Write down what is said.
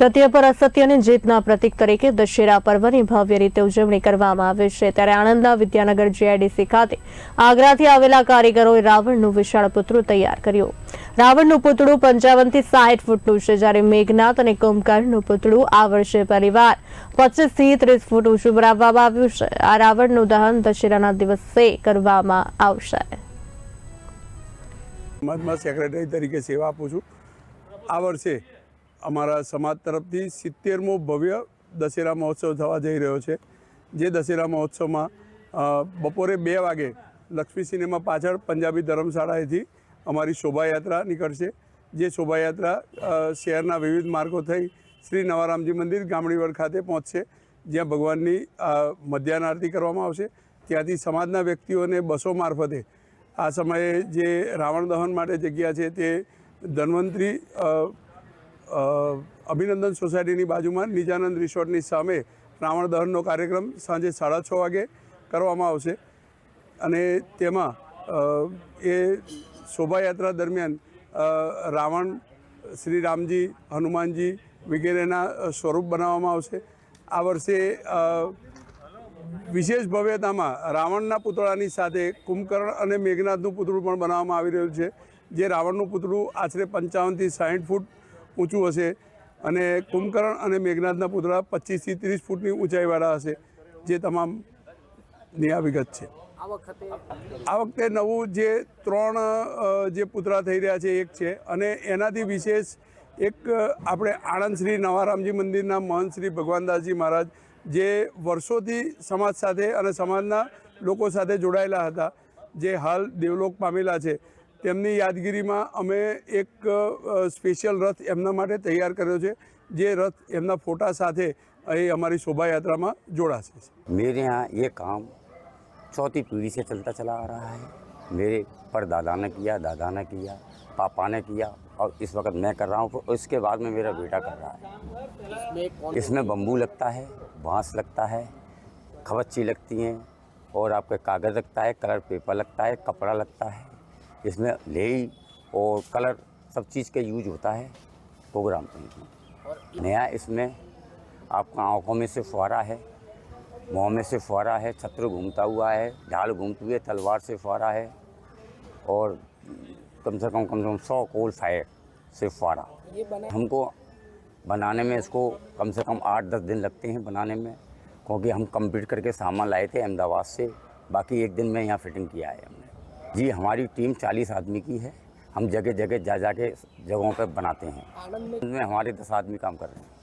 સત્ય પર અસત્યની જીતના પ્રતીક તરીકે દશેરા પર્વની ભવ્ય રીતે ઉજવણી કરવામાં આવે છે. ત્યારે આણંદના વિદ્યાનગર જીઆઈડીસી ખાતે આગ્રાથી આવેલા કારીગરોએ રાવણનું વિશાળ પુતળું તૈયાર કર્યું. રાવણનું પુતળું પંચાવનથી સાહીઠ ફૂટનું છે. જ્યારે મેઘનાથ અને કુંભકર્ણનું પુતળું આ વર્ષે પરિવાર પચીસથી ત્રીસ ફૂટ ઊંચું બનાવવામાં આવ્યું છે. આ રાવણનું દહન દશેરાના દિવસે કરવામાં આવશે. મધમાં સેક્રેટરી તરીકે સેવા આપું છું. આ વર્ષે અમારા સમાજ તરફથી સિત્તેરમો ભવ્ય દશેરા મહોત્સવ થવા જઈ રહ્યો છે. જે દશેરા મહોત્સવમાં બપોરે બે વાગે લક્ષ્મી સિનેમા પાછળ પંજાબી ધર્મશાળાએથી અમારી શોભાયાત્રા નીકળશે. જે શોભાયાત્રા શહેરના વિવિધ માર્ગો થઈ શ્રી નવારામજી મંદિર ગામડીવડ ખાતે પહોંચશે. જ્યાં ભગવાનની મધ્યાહન આરતી કરવામાં આવશે. ત્યાંથી સમાજના વ્યક્તિઓને બસો મારફતે આ સમયે જે રાવણ દહન માટે જગ્યા છે તે ધન્વંતરી અભિનંદન સોસાયટીની બાજુમાં નિજાનંદ રિસોર્ટની સામે રાવણ દહનનો કાર્યક્રમ સાંજે સાડા છ વાગે કરવામાં આવશે. અને તેમાં એ શોભાયાત્રા દરમિયાન રાવણ, શ્રી રામજી, હનુમાનજી વગેરેના સ્વરૂપ બનાવવામાં આવશે. આ વર્ષે વિશેષ ભવ્યતામાં રાવણના પુતળાની સાથે કુંભકર્ણ અને મેઘનાથનું પુતળું પણ બનાવવામાં આવી રહ્યું છે. જે રાવણનું પુતળું આશરે પંચાવનથી સાઠ ફૂટ ઊંચું હશે અને કુંભકર્ણ અને મેઘનાથના પુતળા પચીસથી ત્રીસ ફૂટની ઊંચાઈવાળા હશે જે તમામ આ વિગત છે. આ વખતે આ વખતે નવું જે ત્રણ જે પુતળા થઈ રહ્યા છે એક છે. અને એનાથી વિશેષ એક આપણે આણંદ શ્રી નવારામજી મંદિરના મહંત શ્રી ભગવાનદાસજી મહારાજ જે વર્ષોથી સમાજ સાથે અને સમાજના લોકો સાથે જોડાયેલા હતા જે હાલ દેવલોક પામેલા છે. તેમની યાદગીરીમાં અમે એક સ્પેશિયલ રથ એમના માટે તૈયાર કર્યો છે જે રથ એમના ફોટા સાથે અહીં અમારી શોભાયાત્રામાં જોડાશે मेरे यहाँ ये काम चौथी पीढ़ी से चलता चला आ रहा है मेरे परदादा ने किया दादा ने किया पापा ने किया और इस वक्त मैं कर रहा हूँ और इसके बाद में मेरा बेटा कर रहा है इसमें कौन इसमें बम्बू लगता है बांस लगता है खवच्ची लगती हैं और आपके कागज़ लगता है कलर पेपर लगता है कपड़ा लगता है इसमें लेई और कलर सब चीज़ का यूज़ होता है प्रोग्राम में। नया इसमें आपका आँखों में से फुहारा है मुँह में से फुहारा है छत्र घूमता हुआ है ढाल घूमती हुई है तलवार से फुहारा है और कम से कम कम से कम सौ कोल फायर से फुहारा। हमको बनाने में इसको कम से कम आठ दस दिन लगते हैं बनाने में क्योंकि हम कंप्लीट करके सामान लाए थे अहमदाबाद से बाकी एक दिन में यहाँ फिटिंग किया है हमने। जी हमारी टीम चालीस आदमी की है हम जगह जगह जा जा के जगहों पर बनाते हैं आनंद में इसमें हमारे दस आदमी काम कर रहे हैं